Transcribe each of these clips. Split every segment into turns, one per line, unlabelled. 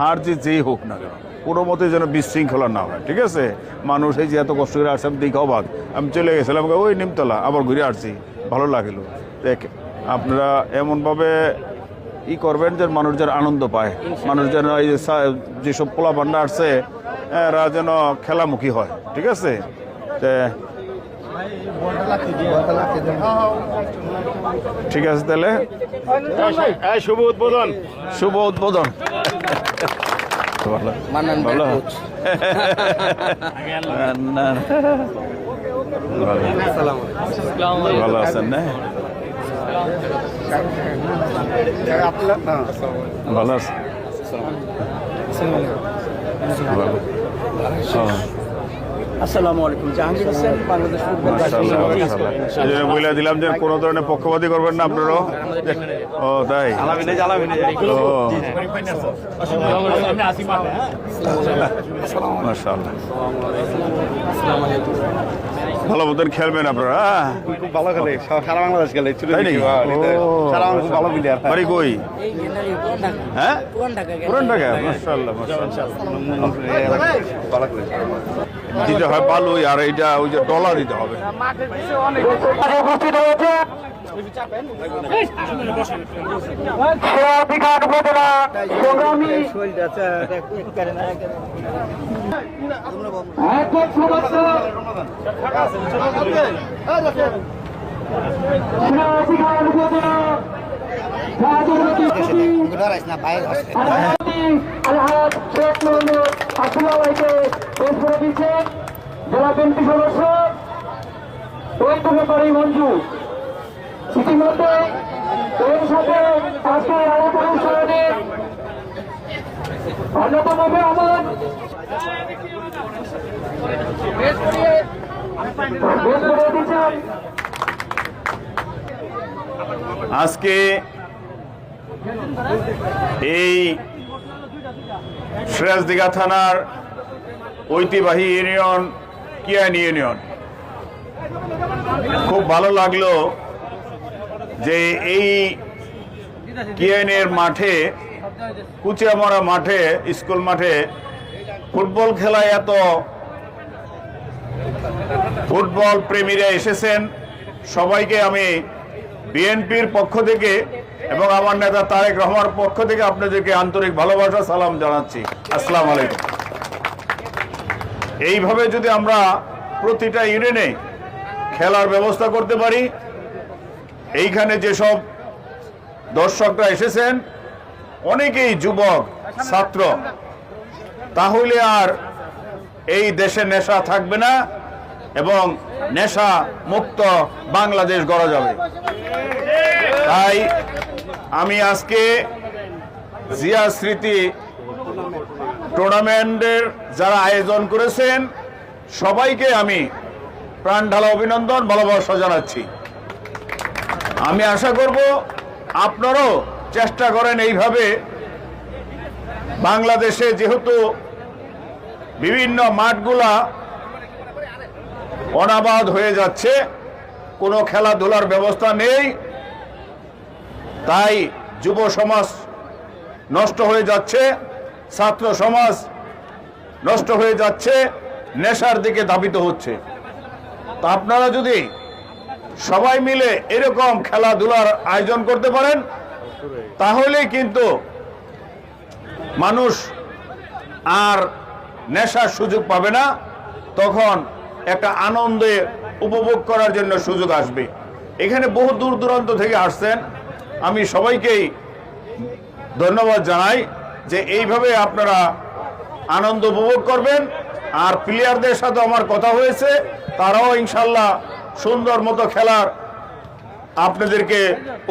হার জিত যেই হোক না কেন, কোনো মতে যেন বিশৃঙ্খলা না হয়, ঠিক আছে? মানুষ এই যে এত কষ্ট করে আসছে দেখে অবাক। আমি চলে গেছিলাম ওই নিমতলা, আবার ঘুরে আসছি। ভালো লাগল। দেখ আপনারা এমনভাবে ই করবেন যে মানুষ যেন আনন্দ পায়। মানুষ যেন এই যেসব পোলা বান্ডা আসছে এরা যেন খেলামুখী হয়। ঠিক আছে? তে ঠিক আছে তাহলে?
শুভ উদ্বোধন।
শুভ উদ্বোধন। ভালো। ভালো আছেন না? ভালো আছেন ভালো।
আসসালামু আলাইকুম। জাহাঙ্গীর হোসেন বাংলাদেশ ফুটবল
মাশাআল্লাহ, মাশাআল্লাহ। এই জন্য বলে দিলাম যে কোনো ধরনের পক্ষপাতী করবেন না আপনারাও। ও তাই? ও। মাশাআল্লাহ। ভালো মতন খেলবেন আপনারা হ্যাঁ?
খুব ভালো খেলে সারা বাংলাদেশ খেলে ছোট
নাকি?
সারা বাংলাদেশ ভালো প্লেয়ার
বাড়ি কই? হ্যাঁ? পুরান ঢাকা। মাশাআল্লাহ মাশাআল্লাহ। দিতে হয় বালুই আর এইটা ওই যে ডলার দিতে হবে।
জেলা বিএনপি সদস্য ওই মঞ্জু আজকের আলোচনা অনুষ্ঠানের অন্যতম
আজকে এই সিরাজদিঘা থানার ঐতিহ্যবাহী ইউনিয়ন কিয়ান ইউনিয়ন। খুব ভালো লাগল যে এই কিয়ানের মাঠে, কুচিয়ামরা মাঠে, স্কুল মাঠে ফুটবল খেলায় এত ফুটবল প্রেমীরা এসেছেন। সবাইকে আমি বিএনপির পক্ষ থেকে এবং আমার নেতা তারেক রহমার পক্ষ থেকে আপনাদেরকে আন্তরিক ভালোবাসা, সালাম জানাচ্ছি। আসসালামু আলাইকুম। এইভাবে যদি আমরা প্রতিটা ইউনিয়নে খেলার ব্যবস্থা করতে পারি এইখানে যেসব দর্শকরা এসেছেন, অনেকেই যুবক, ছাত্র, তাহলে আর এই দেশে নেশা থাকবে না এবং নেশা মুক্ত বাংলাদেশ গড়া যাবে। তাই আমি আজকে জিয়া স্মৃতি টুর্নামেন্টের যারা আয়োজন করেছেন, সবাইকে আমি প্রাণ ঢালা অভিনন্দন, ভালোবাসা জানাচ্ছি। আমি আশা করব আপনারাও চেষ্টা করেন এইভাবে বাংলাদেশে যেহেতু বিভিন্ন মাঠগুলা অনাবাদ হয়ে যাচ্ছে, কোনো খেলাধুলার ব্যবস্থা নেই, তাই যুব সমাজ নষ্ট হয়ে যাচ্ছে, ছাত্র সমাজ নষ্ট হয়ে যাচ্ছে, নেশার দিকে ধাবিত হচ্ছে। তা আপনারা যদি সবাই মিলে এরকম খেলাধুলার আয়োজন করতে পারেন। তাহলে কিন্তু মানুষ আর নেশার সুযোগ পাবে না। তখন একটা আনন্দে উপভোগ করার জন্য সুযোগ আসবে। এখানে বহু দূর দূরান্ত থেকে আসছেন। আমি সবাইকেই ধন্যবাদ জানাই যে এইভাবে আপনারা আনন্দ উপভোগ করবেন। আর প্লেয়ারদের সাথে আমার কথা হয়েছে, তারাও ইনশাল্লাহ সুন্দর মতো খেলার আপনাদেরকে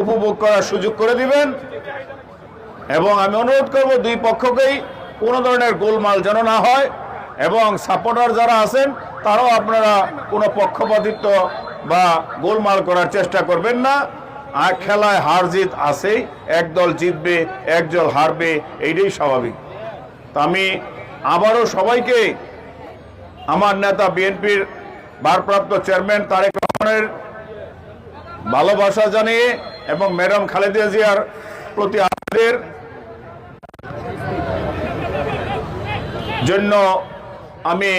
উপভোগ করার সুযোগ করে দিবেন। এবং আমি অনুরোধ করব দুই পক্ষকেই কোনো ধরনের গোলমাল যেন না হয় এবং সাপোর্টার যারা আছেন, তারাও আপনারা কোনো পক্ষপাতিত্ব বা গোলমাল করার চেষ্টা করবেন না। আর খেলায় হার জিত আছেই একদল জিতবে একদল হারবে, এইটাই স্বাভাবিক। তা আমি আবারও সবাইকে, আমার নেতা বিএনপির ভারপ্রাপ্ত চেয়ারম্যান তারেক রহমানের ভালোবাসা জানিয়ে এবং ম্যাডাম খালেদা জিয়ার প্রতি আমাদের জন্য আমি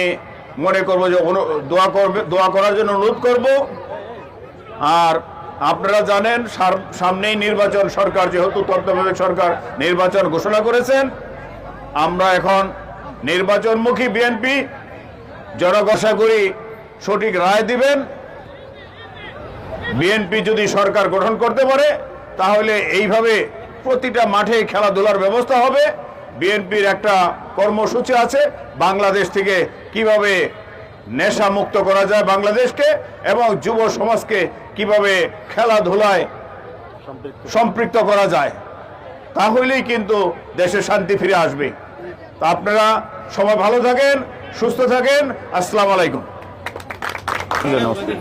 মনে করব যে দোয়া করবে, দোয়া করার জন্য অনুরোধ করব। আর আপনারা জানেন সামনেই নির্বাচন সরকার, যেহেতু তত্ত্বাবধায়ক সরকার নির্বাচন ঘোষণা করেছেন, আমরা এখন নির্বাচনমুখী বিএনপি জনগোষা করি সঠিক রায় দিবেন। বিএনপি যদি সরকার গঠন করতে পারে, তাহলে এইভাবে প্রতিটা মাঠে খেলাধুলার ব্যবস্থা হবে। বিএনপির একটা কর্মসূচি আছে, বাংলাদেশ থেকে কীভাবে নেশা মুক্ত করা যায় বাংলাদেশকে এবং যুব সমাজকে কীভাবে খেলাধুলায় সম্পৃক্ত করা যায়, তাহলেই কিন্তু দেশে শান্তি ফিরে আসবে। তা আপনারা সবাই ভালো থাকেন, সুস্থ থাকেন। আসসালামু আলাইকুম।
আমরা